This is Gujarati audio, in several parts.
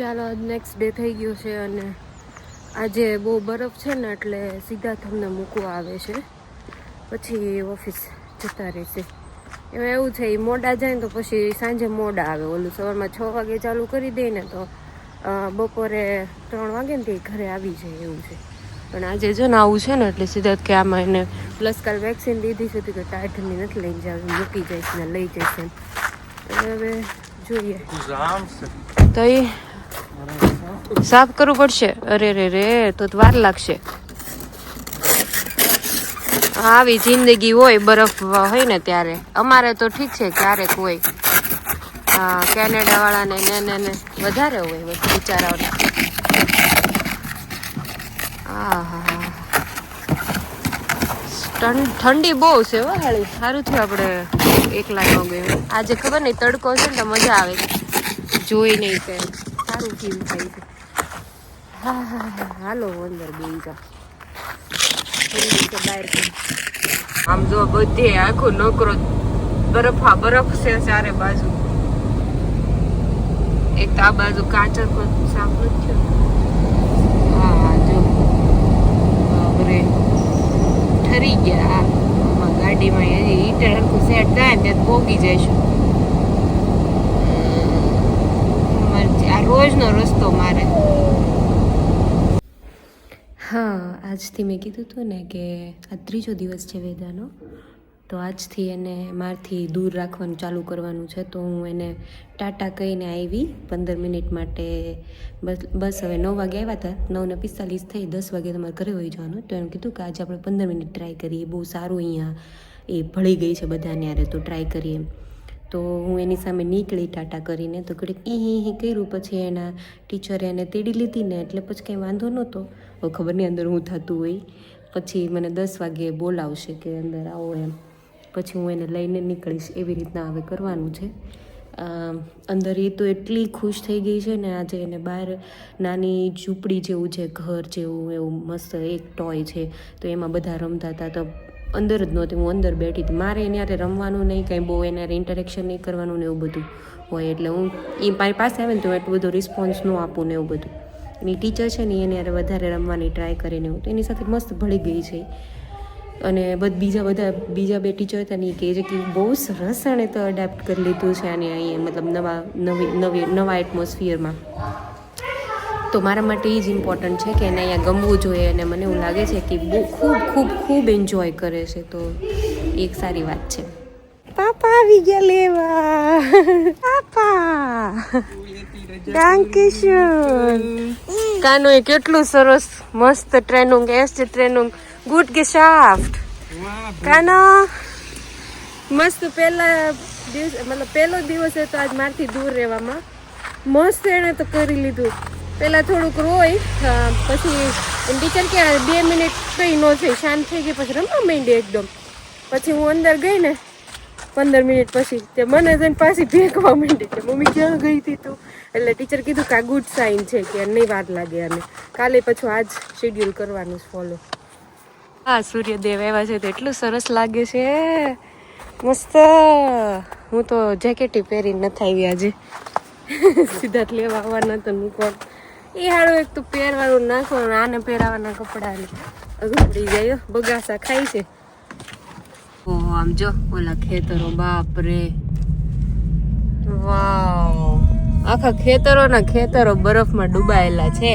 ચાલો આજ નેક્સ્ટ ડે થઈ ગયો છે અને આજે બહુ બરફ છે ને એટલે સીધા તમને મૂકવા આવે છે. પછી ઓફિસ જતા રહેશે. એમાં એવું છે એ મોડા જાય ને તો પછી સાંજે મોડા આવે. ઓલું સવારમાં છ વાગે ચાલુ કરી દે ને તો બપોરે ત્રણ વાગે ને તે ઘરે આવી જાય એવું છે. પણ આજે જો ને આવું છે ને એટલે સીધા કે આમાં એને પ્લસ કાલ વેક્સિન લીધી છે તો ટાઈટની નથી લઈને જાવ મૂકી જઈશ ને લઈ જઈશ એમ. હવે જોઈએ. તો એ સાફ કરવું પડશે? અરે, રે રે, તો વાર લાગશે. આવી જિંદગી હોય, બરફ હોય ને ત્યારે. અમારે તો ઠીક છે, ક્યારેક હોય. કેનેડા વાળાને ને ને ને, વધારે હોય બિચારાઓને. ઠંડ- બહુ છે, હો સારું થયું આપણે એકલા ન ગયું. આજે ખબર નહીં, તડકો છે ને તો મજા આવે. જોઈ નહીં કે સારું ફીલ થાય હાલો, અંદર બે બહાર આમ જો બધે આખો નોકરો બરફા બરફ છે ચારે બાજુ. એક તો આ બાજુ કાચર પણ સાફ નથી હા, જો. બરે ઠરી ગયા આમાં ગાડીમાં હીટર હરખું સેટ થાય ને ત્યાં પોગી જઈશું. આ રોજનો રસ્તો મારે હા આજથી મેં કીધું હતું ને કે આ ત્રીજો દિવસ છે વેદાનો, તો આજથી એને મારથી દૂર રાખવાનું ચાલુ કરવાનું છે. તો હું એને ટાટા કહીને આવી પંદર મિનિટ માટે બસ બસ હવે નવ વાગે આવ્યા હતા. નવને પિસ્તાલીસ થઈ, દસ વાગે તમારે ઘરે હોઈ જવાનું. તો એમ કીધું કે આજે આપણે પંદર મિનિટ ટ્રાય કરીએ, બહુ સારું અહીંયા એ ભળી ગઈ છે બધાને યારે, તો ટ્રાય કરીએ એમ. તો હું એની સામે નીકળી ટાટા કરીને તો ઘડીક ઈ કર્યું. પછી એના ટીચરે એને તેડી લીધી ને એટલે પછી કંઈ વાંધો નહોતો. હવે ખબર અંદર હું થતું હોય. પછી મને દસ વાગે બોલાવશે કે અંદર આવો એમ. પછી હું એને લઈને નીકળીશ. એવી રીતના હવે કરવાનું છે. અંદર એ તો એટલી ખુશ થઈ ગઈ છે ને આજે એને બહાર નાની ઝૂંપડી જેવું છે, ઘર જેવું એવું મસ્ત એક ટોય છે. તો એમાં બધા રમતા હતા તો અંદર જ નહોતી, હું અંદર બેઠી હતી. મારે એને હારે રમવાનું નહીં, કંઈ બહુ એને ઇન્ટરેક્શન નહીં કરવાનું ને એવું બધું હોય. એટલે હું એ મારી પાસે આવે ને તો એટલું બધું રિસ્પોન્સ ન આપું ને એવું બધું. એની ટીચર છે ને એને હારે વધારે રમવાની ટ્રાય કરીને હું તો એની સાથે મસ્ત ભળી ગઈ છે. અને બધ, બીજા બધા, બીજા બે ટીચર હતા ને, એ કહે છે કે બહુ સરસ એણે તો અડેપ્ટ કરી લીધું છે અને અહીંયા, મતલબ નવા, નવી નવી, નવા એટમોસ્ફિયરમાં તો મારા માટે એ જ ઇમ્પોર્ટન્ટ છે કે એને અહીંયા ગમવું જોઈએ અને મને એવું લાગે છે કે બહુ ખૂબ ખૂબ ખૂબ એન્જોય કરે છે. તો એક સારી વાત છે. પાપા આવી ગયા લેવા. પાપા. Dankeschön. કાનો એ કેટલું સરસ મસ્ત ટ્રેનિંગ એસ્ટ ટ્રેનિંગ ગુડ geschafft. કાનો? મસ્ત પહેલા દિવસ મતલબ પહેલો દિવસ હતો આજ મારથી દૂર રહેવામાં. મસ્ત એણે તો કરી લીધું. પહેલા થોડુંક રોય પછી ટીચર કે બે મિનિટ કંઈ ન થઈ, શાંત થઈ ગઈ, પછી રમવા માંડી એકદમ. પછી હું અંદર ગઈ ને, પંદર મિનિટ પછી, તે મને જઈને પાછી ભેંકવા માંડી. કે મમ્મી, ક્યાં ગઈ હતી તું? એટલે ટીચર કીધું કે આ ગુડ સાઇન છે, કે નહીં વાર લાગે અને કાલે પાછું આજ શેડ્યુલ કરવાનું છે ફોલો હા, સૂર્યદેવ એવા છે, તો એટલું સરસ લાગે છે. મસ્ત. હું તો જેકેટ પહેરીને નથી આવી આજે. સીધા જ લેવા આવવાના તો મૂકવા. એ હારું એક તો પહેરવાનું નાખવાનું આને પહેરાવાના કપડાને અઘરું પડી જાય બગાસા ખાય છે. ઓહો આમ જો, ઓલા ખેતરો બાપ રે વાવ. આખા ખેતરોના ખેતરો બરફમાં ડૂબાયેલા છે.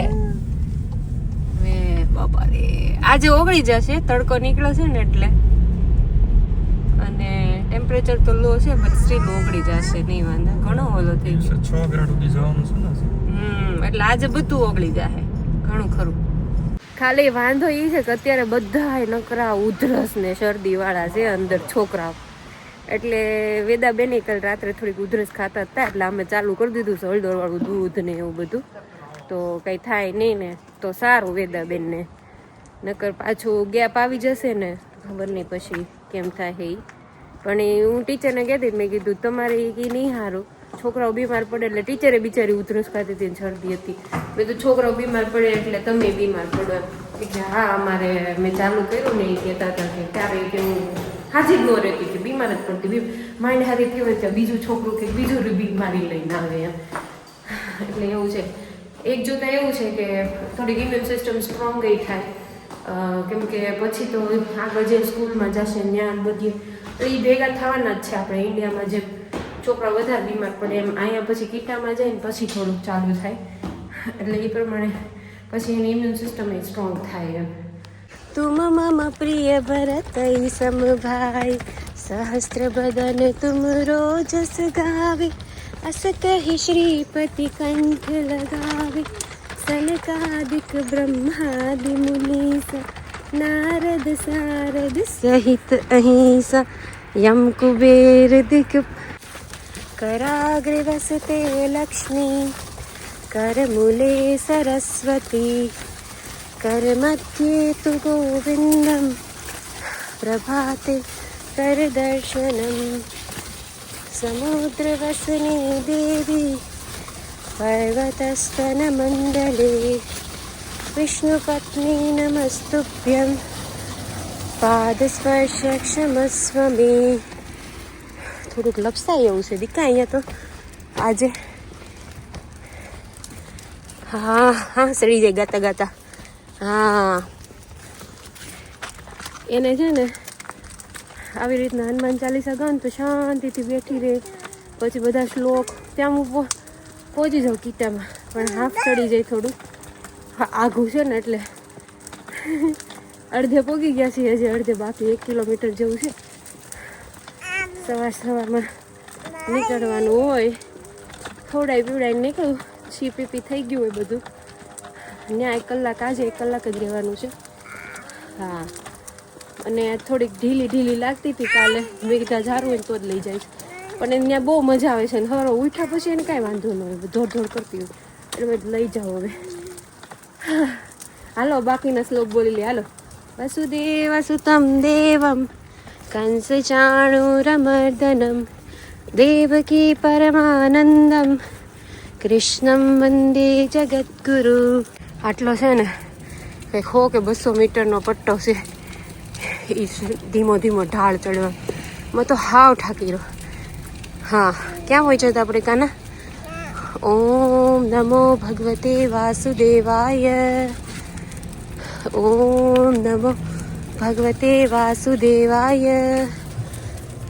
બાપા રે આજે ઓગળી જશે, તડકો નીકળે છે ને એટલે. અને ટેમ્પરેચર તો લો છે પણ સ્ટીલ ઓગળી જશે, નહીં વાંધો. ઘણો ઓલો થઈ ગયો. છ ગ્રાડ સુધી જવાનું છે ને એટલે આજે બધું ઓગળી જાય ઘણું ખરું. ખાલી વાંધો એ છે કે અત્યારે બધા નકરા ઉધરસ ને શરદી વાળા છે અંદર છોકરાઓ. એટલે વેદા બેની કાલ રાત્રે થોડીક ઉધરસ ખાતા હતા એટલે અમે ચાલુ કરી દીધું છે હળદર વાળું દૂધ ને એવું બધું. તો કઈ થાય નહીં ને તો સારું વેદા બેનને નકર પાછું ગેપ આવી જશે ને ખબર નહીં પછી કેમ થાય એ પણ એ હું ટીચરને કહેતી હતી, મેં કીધું તમારે એ નહીં સારું છોકરાઓ બીમાર પડે એટલે ટીચરે બિચારી ઉધરસ ખાતી હતી શરદી હતી. મેં તો છોકરાઓ બીમાર પડે એટલે તમે બીમાર પડો. કે હા, અમારે, મેં ચાલુ કર્યું ને એ કહેતા હતા કે ત્યારે કે હું હાજી જ ન રહેતી કે બીમાર જ પડતી. માઇન્ડ હારી હોય ત્યાં બીજું છોકરું કે બીજું બીમારી લઈને આવે એમ. એટલે એવું છે. એક જોતા એવું છે કે થોડીક ઇમ્યુન સિસ્ટમ સ્ટ્રોંગ ગઈ થાય. કેમ કે પછી તો આગળ જે સ્કૂલમાં જશે જ્ઞાન બધી, તો એ ભેગા થવાના જ છે આપણે ઇન્ડિયામાં જેમ. છોકરા વધારે બીમાર પડે એમ અહીંયા પછી કીટામાં જાય ને પછી થોડુંક ચાલુ થાય. એટલે એ પ્રમાણે પછી એની ઇમ્યુન સિસ્ટમ એ સ્ટ્રોંગ થાય એમ. તુમ મમ પ્રિય ભરત સમભાઈ, સહસ્ત્ર બદન તુમ રોજ ગાવે અસ કહી શ્રીપતિ કંઠ લગાવે. સનકાદિક બ્રહ્માદિ મુનીસ, નારદ, સારદ સહિત અહિંસા, યમ કુબેર, દિક कराग्रिवसते लक्ष्मी करमूले सरस्वती करमध्ये तु गोविन्दं प्रभाते करदर्शनं समुद्रवसने देवी पर्वतस्तनमण्डले विष्णुपत्नी नमस्तुभ्यं पादस्पर्शक्षमस्व मे। થોડુંક લપસાય એવું છે. દીકા અહીંયા તો આજે હા હા, સડી જાય ગાતા ગાતા. હા. એને છે ને આવી રીતના હનુમાન ચાલીસા ગાઉં તો શાંતિથી બેઠી રહે. પછી બધા શ્લોક ત્યાં હું પહોંચી જાઉં ગીતામાં પણ હાફ ચડી જાય થોડું આઘું છે ને એટલે. અડધે પોગી ગયા છીએ હજી, અડધે બાકી એક કિલોમીટર જેવું છે. સવાર સવારમાં નીકળવાનું હોય ખવડાવી પીવડાઈને નીકળું છી પીપી થઈ ગયું હોય બધું. ત્યાં એક કલાક, આજે એક કલાક જ રહેવાનું છે. હા. અને થોડીક ઢીલી ઢીલી લાગતી હતી કાલે મેં ઝારું હોય તો જ લઈ જઈશ પણ એને ત્યાં બહુ મજા આવે છે ને હવે ઉઠ્યા પછી એને કાંઈ વાંધો ન હોય ધોડ ધોડ કરતી હોય. એટલે લઈ જાઓ હવે. હાલો, બાકીના શ્લોક બોલી લે. હાલો. વસુદેવ સુતમ દેવમ. કંસ ચાણુરમર્દનમ દેવકી પરમાનંદમ કૃષ્ણમ વંદે જગદગુરુ આટલો છે ને કંઈક હો કે બસો મીટરનો પટ્ટો છે એ ધીમો ધીમો ઢાળ ચડવા મેં તો હાવ ઠાકી રહ્યો હા ક્યાં હોય છે આપણે કાના ઓમ નમો ભગવતે વાસુદેવાય ઓમ નમો ભગવતે વાસુદેવાય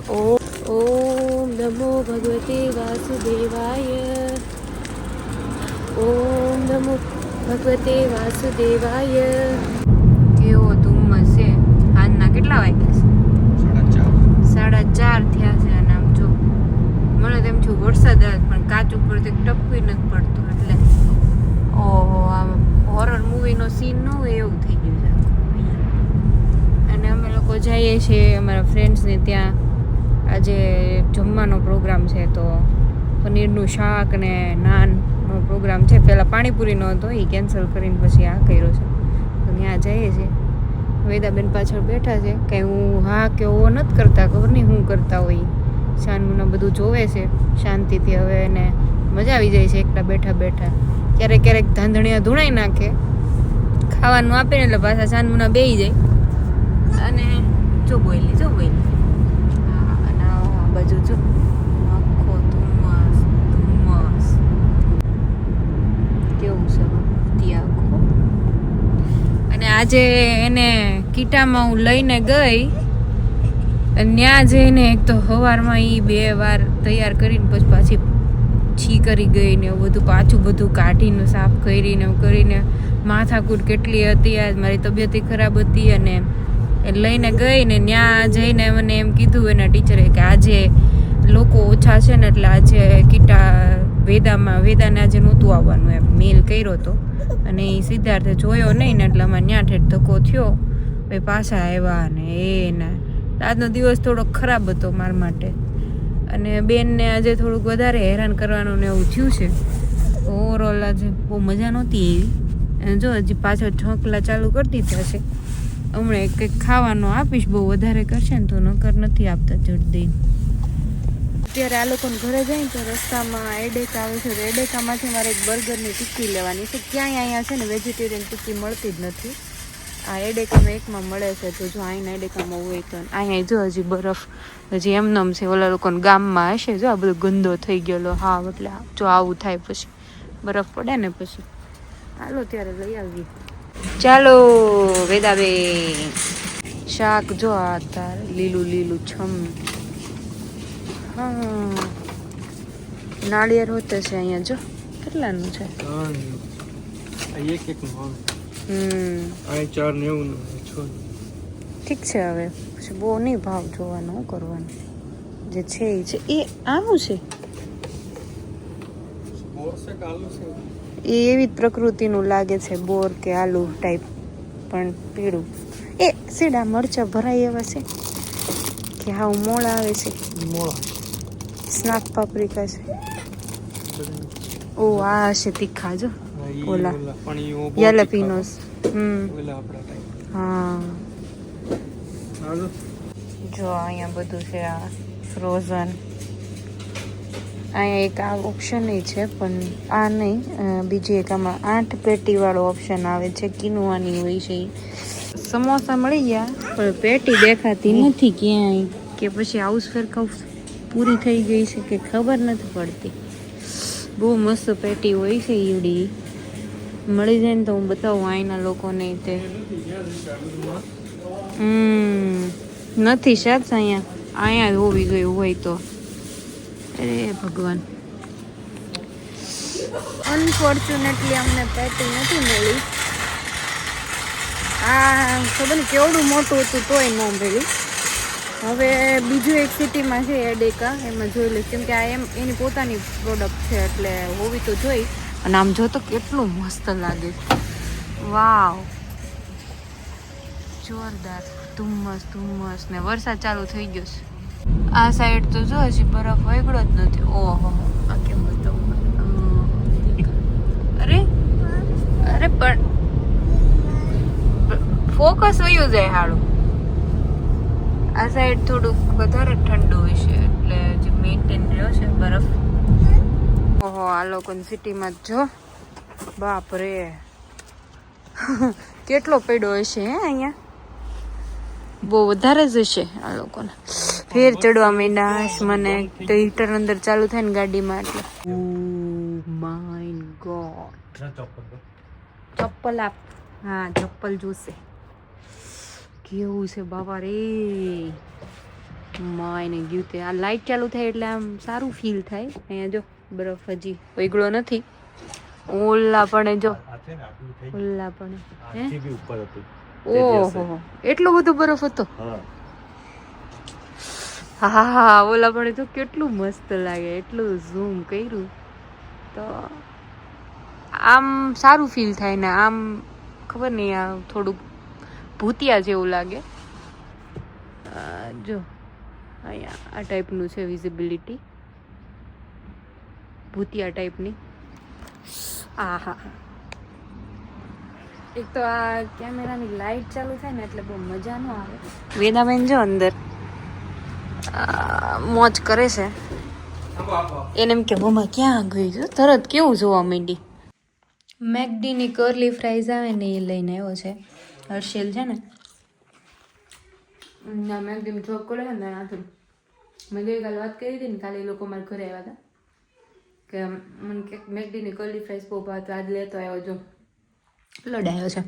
ઓમ ઓમ નમો ભગવતે વાસુદેવાય ઓમ નમો ભગવતે વાસુદેવાય કેવો ધુમ્મસ છે? આજના કેટલા વાગ્યા છે? સાડા ચાર થયા છે અને આમ જો મને તેમ છું વરસાદ આવે પણ કાચ ઉપર તો ટપકી નથી પડતું એટલે. ઓહો આમ હોરર મૂવીનો સીન ન હોય એવું થઈ. લોકો જઈએ છીએ અમારા ફ્રેન્ડ્સને ત્યાં આજે જમવાનો પ્રોગ્રામ છે તો પનીરનું શાક ને નાનનો પ્રોગ્રામ છે. પહેલાં પાણીપુરીનો હતો, એ કેન્સલ કરીને પછી આ કર્યો છે. તો ત્યાં જઈએ છીએ. વેદાબેન પાછળ બેઠા છે. કે હું હા કે ઓ નથી કરતા, ખબર નહીં હું કરતા હોય. શાનનું બધું જોવે છે, શાંતિથી હવે એને મજા આવી જાય છે એકલા બેઠા બેઠા. ક્યારેક ક્યારેક ધાંધણિયા ધૂણાઈ નાખે. ખાવાનું આપે ને એટલે પાછા શાનમુના બેહી જાય. અને જો બોયલી જો બોયલી અને આ બાજુ જો. આખો ધુમ્મસ ધુમ્મસ. કેવું છે ત્યાં આખો? અને આજે એને કીટામાં હું લઈને ગઈ ત્યાં જઈને એક તો સવારમાં એ બે વાર તૈયાર કરીને પછી પાછી છી કરી ગઈ ને એવું બધું, પાછું બધું કાઢીને, સાફ કરીને, એવું કરીને માથાકૂટ કેટલી હતી, આજ મારી તબિયત ખરાબ હતી અને એ લઈને ગઈ ને ત્યાં જઈને મને એમ કીધું એના ટીચરે કે આજે લોકો ઓછા છે ને એટલે આજે કીટા વેદામાં, વેદાને આજે નહોતું આવવાનું એમ મેલ કર્યો હતો અને એ સિદ્ધાર્થે જોયો નહીં ને એટલે અમારે ત્યાં ઠેઠ ધક્કો થયો. પછી પાછા આવ્યા ને એ ને આજનો દિવસ થોડો ખરાબ હતો મારા માટે. અને બેનને આજે થોડુંક વધારે હેરાન કરવાનું ને એવું થયું છે. ઓવરઓલ આજે બહુ મજા નહોતી એવી અને જો હજી પાછળ છોકલા ચાલુ કરતી થશે. હમણાં કંઈક ખાવાનું આપીશ, બહુ વધારે કરશે ને તો નકર નથી આપતા જલ્દી. અત્યારે આ લોકોને ઘરે જાય તો રસ્તામાં એડેક આવે છે, તો એડેકામાંથી મારે એક બર્ગરની ટિક્કી લેવાની છે. ક્યાંય અહીંયા છે ને વેજીટેરિયન ટિક્કી મળતી જ નથી. આ એડેકામાં એકમાં મળે છે, તો જો અહીંના એડેકામાં હોય તો અહીંયા જો હજી બરફ, હજી એમનેમ છે, ઓલા લોકોને ગામમાં હશે, જો આ બધો ગંદો થઈ ગયેલો હા એટલે જો આવું થાય પછી, બરફ પડે ને પછી. હાલો, ત્યારે લઈ આવીએ. ચાલો વેદાબેન. શાક જો આ તાર લીલું લીલું છમ. હા. નાળિયેર હોતે છે અહીંયા જો. કેટલાનું છે? એક એક હમ. ચાર નેવું ઠીક છે હવે. પછી બહુ નહીં ભાવ જોવાનો કરવાનું? જે છે એ છે? એ આવું છે? એ એવી જ પ્રકૃતિનું લાગે છે બોર કે આલુ ટાઈપ પણ પીળું. એ સીડા મરચા ભરાય એવા છે કે હાવ મોળ આવે છે. મોળા. સ્નાક પાપરિકા છે. ઓ આ હશે તીખા જો ઓલા. યાલાપીનોસ હમ. હા. જો અહીંયા બધું છે આ ફ્રોઝન અહીંયા એક આ ઓપ્શન છે પણ આ નહીં બીજી એક આમાં આઠ પેટીવાળો ઓપ્શન આવે છે કિનવાની હોય છે. સમોસા મળી ગયા પણ પેટી દેખાતી નથી ક્યાંય. કે પછી હાઉસ ફેર પૂરી થઈ ગઈ છે કે ખબર નથી પડતી. બહુ મસ્ત પેટી હોય છે ઈવડી મળી જાય ને તો હું બતાવું અહીંના લોકોને તે. હમ. નથી શાયદ અહીંયા. અહીંયા હોવી ગયું હોય તો. અરે ભગવાન. અનફોર્ચ્યુનેટલી અમને પેટી નથી મળી. આ ખબર ને કેવડું મોટું હતું તોય ન મળ્યું. હવે બીજું એક સિટીમાં છે એડેકા એમાં જોઈ લઈશ. કેમ આ એમ, એની પોતાની પ્રોડક્ટ છે એટલે હોવી તો જોઈ. અને આમ જો તો કેટલું મસ્ત લાગે. વાવ જોરદાર. ધુમ્મસ ધુમ્મસ. ને વરસાદ ચાલુ થઈ ગયો છે. આ સાઈડ તો જો હજી બરફ વગડો જ નથી. ઓહો. આ કેમ બતાવું અરે અરે પણ ફોકસ વયું જાય હાડું આ સાઈડ થોડુંક વધારે ઠંડુ હોય છે એટલે જે મેન્ટેન રહ્યો છે બરફ. ઓહો આ લોકોની સિટીમાં જો બાપ રે કેટલો પડ્યો હશે હે અહીંયા? બહુ વધારે જ હશે આ લોકોને. ફેર ચડવા માંડ્યા હશે મને. તો હીટર અંદર ચાલુ થાય ને ગાડીમાં એટલે. ઓ માય ગોડ ચપ્પલ આપ. હા ચપ્પલ જોશે. કેવું છે બાબા રે. માયને ગયું તે. આ લાઇટ ચાલુ થાય એટલે આમ સારું ફીલ થાય. અહીંયા જો બરફ હજી ઓગળો નથી. ઓલા પણ જો. ઓલા પણ હે? ઓહો એટલો બધો બરફ હતો? હા. હા ઓલા પણ તો કેટલું મસ્ત લાગે, એટલું ઝૂમ કર્યું. તો આમ સારું ફીલ થાય ને, આમ ખબર નહીં, આ થોડુંક ભૂતિયા જેવું લાગે. જો, અહીંયા આ ટાઈપનું છે વિઝિબિલિટી ભૂતિયા ટાઈપની આ, હા એક તો આ કેમેરાની લાઈટ ચાલુ થાય ને, એટલે બહુ મજા ન આવે. વેદાબેન જો અંદર. મોજ કરે છે. એને એમ કે મમ્મા ક્યાં ગઈ છે? તરત કેવું જોવા માંડી? મેકડીની કરલી ફ્રાઈઝ આવે ને એ લઈને આવ્યો છે. હર્ષેલ છે ને? ના મેકડીમાં જોબ કરે છે ને આથું મેં ગઈકાલે વાત કરી હતી ને કાલે એ લોકો મારા ઘરે આવ્યા હતા. કે મને કે મેકડીની કરલી ફ્રાઈઝ બહુ ભાવ આજ લેતો આવ્યો જો. લડાયો છે.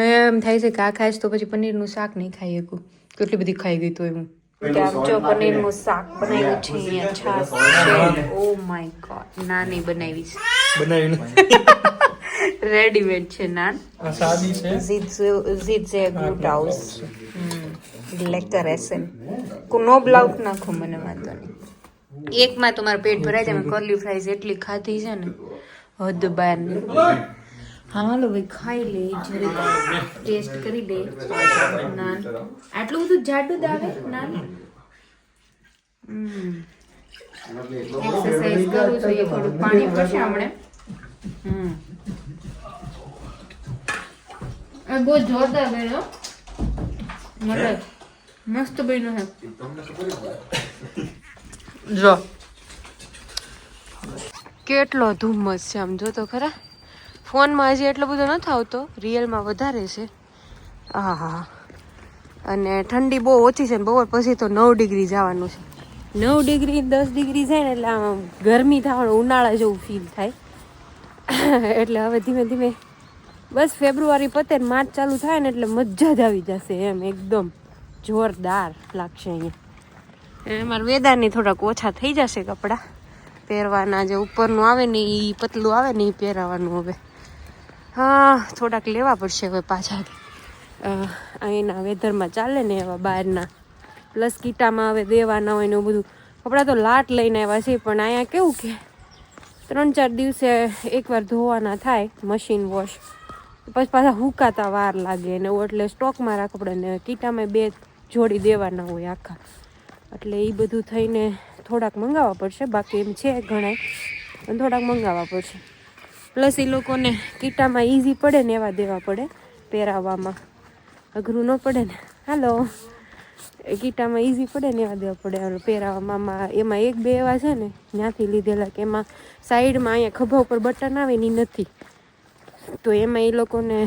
એમ થાય છે કે આ ખાઈશ તો પછી પનીરનું શાક નહીં ખાઈ શકું. કેટલી બધી ખાઈ ગઈ તો હું. જો પનીરનું શાક બનાવ્યું છે છાશ છે. ઓ માય ગોડ નાની બનાવી છે. બનાવીને રેડીમેડ છે નાન. સાદી છે. ઝીઝે ગ્લુટ હાઉસ લેકર એસન. નો બ્લાઉટ નાખો મને વાંધો નહીં. એકમાં તો મારું પેટ ભરાય છે મેં કરલી ફ્રાઈઝ એટલી ખાધી છે ને. હદ બાર. હા હાલો ભાઈ ખાઈ લે જરીક ટેસ્ટ કરી દે નાન. આટલું બધું જાડું જ આવે, નાન? એક્સરસાઇઝ કરું છું, એ થોડું પાણી પડશે હમણે. બહુ જોરદાર બન્યો મતલબ મસ્ત બન્યો હે જો. કેટલો ધુમ્મસ છે આમ, જો તો ખરા. ફોનમાં હજી એટલો બધો નથી આવતો રિયલમાં વધારે છે. આહા અને ઠંડી બહુ ઓછી છે ને બપોર પછી તો નવ ડિગ્રી જવાનું છે. નવ ડિગ્રી દસ ડિગ્રી જાય ને એટલે આમ ગરમી થવાનું ઉનાળા જેવું ફીલ થાય. એટલે હવે ધીમે ધીમે બસ ફેબ્રુઆરી પતે ને માર્ચ ચાલુ થાય ને એટલે મજા જ આવી જશે એમ એકદમ જોરદાર લાગશે અહીંયા. મારા વેદાની થોડાક ઓછા થઈ જશે કપડાં. પહેરવાના જે ઉપરનું આવે ને એ પતલું આવે ને એ પહેરાવાનું હવે. હા, થોડાક લેવા પડશે હવે પાછા. અહીંના વેધરમાં ચાલે ને એવા બહારના. પ્લસ કીટામાં હવે દેવાના હોય ને એવું બધું. કપડાં તો લાટ લઈને આવ્યા છે, પણ અહીંયા કેવું કે ત્રણ ચાર દિવસે એકવાર ધોવાના થાય મશીન વોશ પછી પાછા હુકાતા વાર લાગે ને એવું, એટલે સ્ટોકમાં રાખ ને કીટામાં બે જોડી દેવાના હોય આખા. એટલે એ બધું થઈને થોડાક મંગાવવા પડશે, બાકી એમ છે ઘણા પણ થોડાક મંગાવવા પડશે. પ્લસ એ લોકોને કીટામાં ઇઝી પડે ને એવા દેવા પડે પહેરાવવામાં અઘરું ન પડે ને. હાલો કીટામાં ઇઝી પડે ને એવા દેવા પડે પહેરાવવામાં એમાં એક બે એવા છે ને ત્યાંથી લીધેલા કે એમાં સાઈડમાં અહીંયા ખભા ઉપર બટન આવે ને નથી. તો એમાં એ લોકોને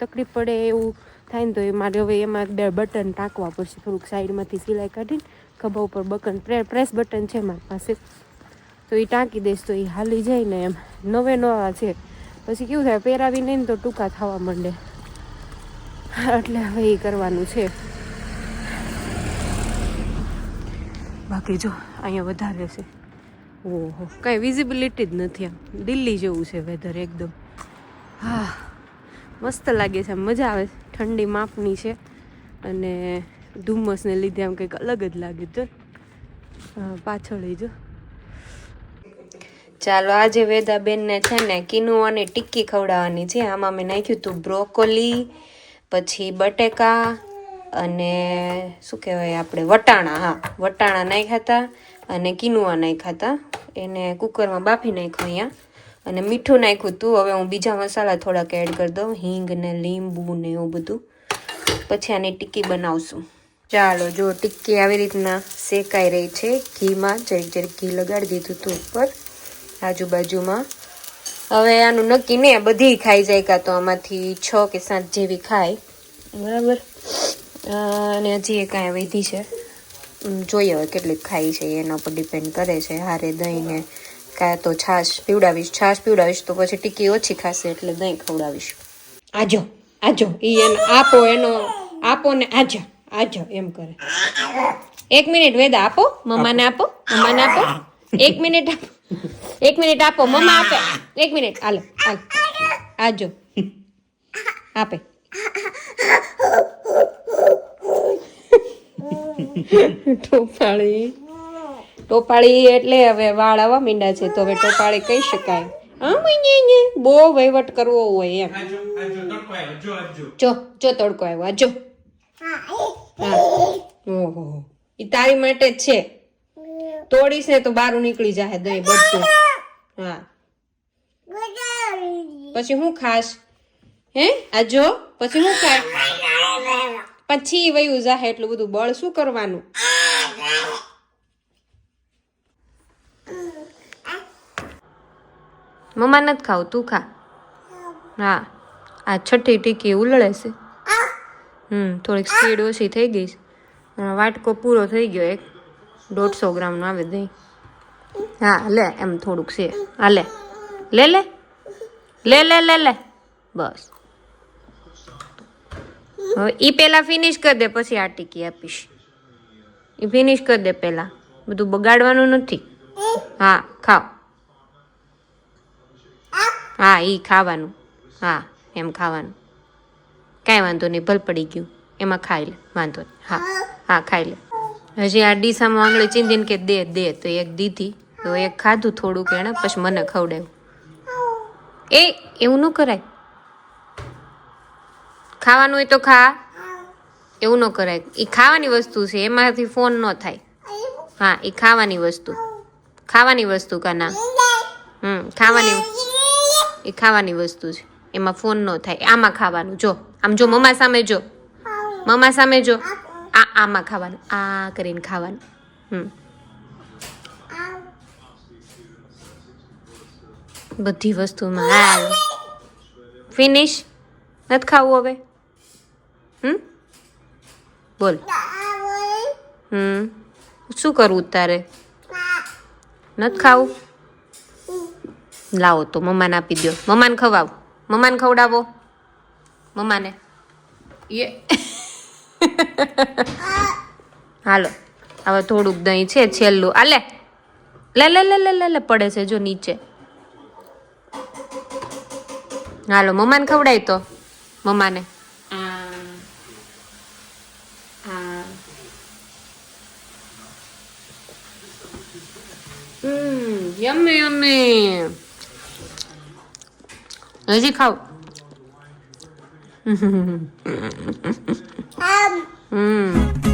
તકલીફ પડે એવું થાય ને તો એ મારે હવે એમાં બે બટન ટાંકવા પડશે. થોડુંક સાઈડમાંથી સિલાઈ કાઢીને ખભા ઉપર બટન પ્રેસ બટન છે મારી પાસે. તો એ ટાંકી દઈશ તો એ હાલી જાય ને એમ. નવે નવા છે. પછી કેવું થાય પહેરાવી નહીં તો ટૂંકા થવા માંડે. એટલે હવે એ કરવાનું છે. બાકી જો અહીંયા વધારે છે. ઓહો. કાંઈ વિઝિબિલિટી જ નથી આમ દિલ્હી જેવું છે વેધર એકદમ. હા મસ્ત લાગે છે મજા આવે. છે. ઠંડી માપની છે. અને ધુમ્મસને લીધે આમ કંઈક અલગ જ લાગે. જો પાછળ ઈ જો. ચાલો, આજે વેદાબેનને છે ને કિનુઆની ટિક્કી ખવડાવવાની છે. આમાં મેં નાખ્યું હતું બ્રોકોલી, પછી બટેકા અને શું કહેવાય આપણે, વટાણા, હા, વટાણા નાખ્યા હતા અને કિનુઆ નાખ્યા હતા. એને કુકરમાં બાફી નાખ્યું અહીંયા અને મીઠું નાખ્યું હતું હવે હું બીજા મસાલા થોડાક એડ કરી દઉં. હિંગ ને લીંબુ ને એવું બધું. પછી આની ટિક્કી બનાવશું. ચાલો, જો ટિક્કી આવી રીતના શેકાઈ રહી છે ઘીમાં જરીક જરીક ઘી લગાડી દીધું હતું ઉપર. આજુબાજુમાં. હવે આનું નક્કી ને બધી ખાઈ જાય કાં તો આમાંથી છ કે સાત જેવી ખાય. બરાબર? અને હજી એ કાંઈ વધી છે. જોઈએ હવે કેટલીક ખાઈ છે, એના ઉપર ડિપેન્ડ કરે છે. હારે દહીં ને કાં તો છાશ પીવડાવીશ છાશ પીવડાવીશ તો પછી ટીકી ઓછી ખાશે એટલે દહીં ખવડાવીશ. આજો આજો, ઈ એને આપો, એનો આપો ને આજો આજો, એમ કરે. એક મિનિટ વેદા આપો, મમ્માને આપો મમ્માને આપો. એક મિનિટ આપો. એક મિનિટ આપો મમ્મા આપે. એક મિનિટ હાલો હાલ. આજો. આપે. ટોપાળી. ટોપાળી એટલે હવે વાળ આવવા મીંડા છે તો હવે ટોપાળી કહી શકાય. બહુ વહીવટ કરવો હોય એમ. જો જો તડકો આવ્યો આ જો હા. ઓહો. એ તારી માટે જ છે. તોડીશ ને તો બહાર નીકળી જાય દહીં બધું. હા. પછી હું ખાસ હે? આ જો પછી હું ખાશ? પછી વયું જાહે એટલું બધું બળ. શું કરવાનું? મમ્મા નથી ખાવું તું ખા. હા. આ છઠ્ઠી ટીકી ઉલળે છે. હમ થોડીક સ્પીડ ઓછી થઈ ગઈ છે. વાટકો પૂરો થઈ ગયો એક. દોઢસો ગ્રામનું આવે દહીં. હા, લે, એમ થોડુંક છે. હા, લે. લે લે. લે લે લે લે. બસ. હવે એ પહેલાં ફિનિશ કરી દે, પછી આ ટીકી આપીશ. એ ફિનિશ કરી દે પહેલાં બધું બગાડવાનું નથી. હા, ખાઓ. હા એ ખાવાનું. હા, એમ ખાવાનું. કાંઈ વાંધો નહીં, ભલ પડી ગયું. એમાં ખાઈ લે, વાંધો નહીં. હા હા, ખાઈ લે. હજી આ ડીસામાં આંગળી ચીંધીને કે દે દે. તો એક દીધી, તો એક ખાધું થોડુંક એણે પછી મને ખવડાવ્યું. એ, એવું ન કરાય. ખાવાનું હોય તો ખા. એવું ન કરાય. એ ખાવાની વસ્તુ છે, એમાંથી ફોન ન થાય. હા એ ખાવાની વસ્તુ. ખાવાની વસ્તુ કા ના? હમ, ખાવાની એ ખાવાની વસ્તુ છે. એમાં ફોન ન થાય. આમાં ખાવાનું. જો, આમ જો, મમ્મા સામે જો. મમ્મા સામે જો. આ આમાં ખાવાનું, આ કરીને ખાવાનું. હમ. બધી વસ્તુમાં હાલ. ફિનિશ નથી ખાવું હવે? હમ? બોલ. હમ. શું કરવું તારે? નથી ખાવું? લાવો તો મમ્માને આપી દો મમ્માને ખવાવો. મમ્માને ખવડાવો. મમ્માને. યે. હાલો, હવે થોડુંક દહીં છે, છેલ્લું. આ લે. લે લે લે લે લે પડે છે, જો નીચે. હાલો મમ્માને ખવડાય તો મમ્માને યમ્મી યમ્મી હજી ખાવ. હમ